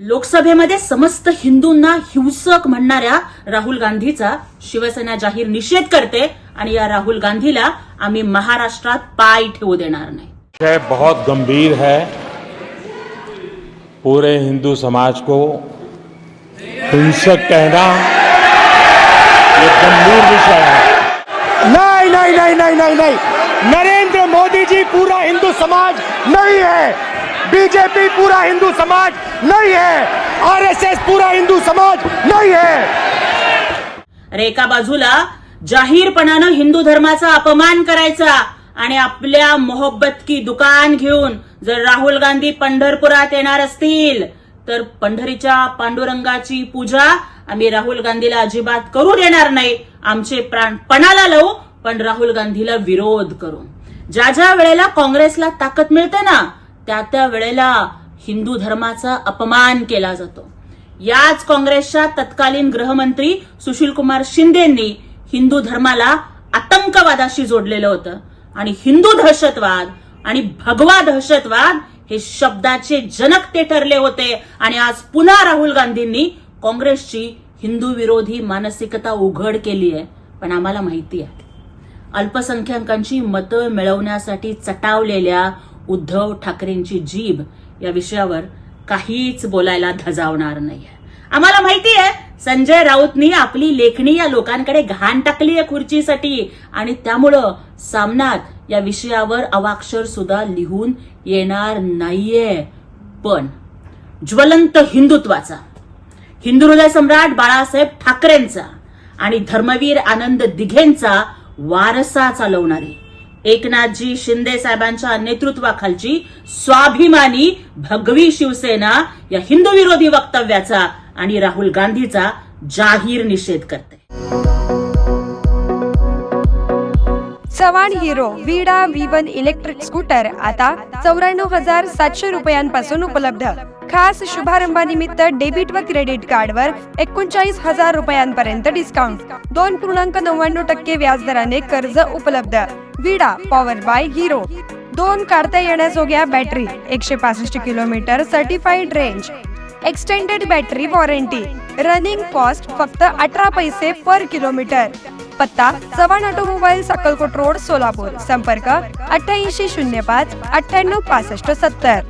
लोकसभेमध्ये समस्त हिंदूंना हिंसक म्हणणाऱ्या राहुल गांधीचा शिवसेना जाहीर निषेध करते आणि या राहुल गांधीला आम्ही महाराष्ट्रात पाय ठेवू देणार नाही. विषय बहुत गंभीर है। पूरे हिंदू समाज को हिंसक कहना ये गंभीर विषय है। नहीं नहीं नहीं नहीं नहीं नहीं। नरेंद्र मोदी जी पूरा हिंदू समाज नहीं है। बीजेपी पूरा हिंदू समाज नहीं है। आरएसएस पूरा हिंदू समाज नहीं है। अरे एका बाजूला जाहीरपणानं हिंदू धर्माचा अपमान करायचा आणि आपल्या मोहब्बत की दुकान घेऊन जर राहुल गांधी पंढरपुरात येणार असतील तर पंढरीच्या पांडुरंगाची पूजा आम्ही राहुल गांधीला अजिबात करू देणार नाही. आमचे प्राण पणाला लावू पण राहुल गांधीला विरोध करू. ज्या ज्या वेळेला काँग्रेसला ताकद मिळते ना त्या त्या वेळेला हिंदू धर्माचा अपमान केला जातो. याच काँग्रेसच्या तत्कालीन गृहमंत्री सुशीलकुमार शिंदेंनी हिंदू धर्माला आतंकवादाशी जोडलेलं होतं. आणि हिंदू दहशतवाद आणि भगवा दहशतवाद हे शब्दाचे जनक ते ठरले होते. आणि आज पुन्हा राहुल गांधींनी काँग्रेसची हिंदू विरोधी मानसिकता उघड केली आहे. पण आम्हाला माहिती आहे अल्पसंख्याकांची मतं मिळवण्यासाठी चटावलेल्या उद्धव ठाकरेंची जीभ या विषयावर काहीच बोलायला धजावणार नाहीये. आम्हाला माहिती आहे संजय राऊतनी आपली लेखणी या लोकांकडे घाण टाकली आहे खुर्चीसाठी. आणि त्यामुळं सामनात या विषयावर अवाक्षर सुद्धा लिहून येणार नाहीये. पण ज्वलंत हिंदुत्वाचा हिंदू हृदय सम्राट बाळासाहेब ठाकरेंचा आणि धर्मवीर आनंद दिघेंचा वारसा चालवणारी एकनाथजी शिंदे साहेबांच्या नेतृत्वाखालची स्वाभिमानी भगवी शिवसेना या हिंदू विरोधी वक्तव्याचा आणि राहुल गांधीचा जाहीर निषेध करते. Chavan Hero Vida V one electric scooter आता चौऱ्याण्णव हजार सातशे रुपयांपासून उपलब्ध. खास शुभारंभानिमित्त डेबिट व क्रेडिट कार्डवर एकोणचाळीस हजार रुपयांपर्यंत डिस्काउंट दोन पूर्णांक नव्याण्णव टक्के व्याजदराने कर्ज उपलब्ध. विडा पॉवर बाय हिरो दोन काढता येण्याजोग्या बॅटरी एकशे पासष्ट kilometre certified range extended battery warranty running cost फक्त अठरा पैसे पर किलोमीटर पत्ता चव्हाण ऑटोमोबाईल अक्कलकोट रोड सोलापूर. संपर्क अठ्ठ्याऐंशी शून्य पाच अठ्ठ्याण्णव पासष्ट सत्तर.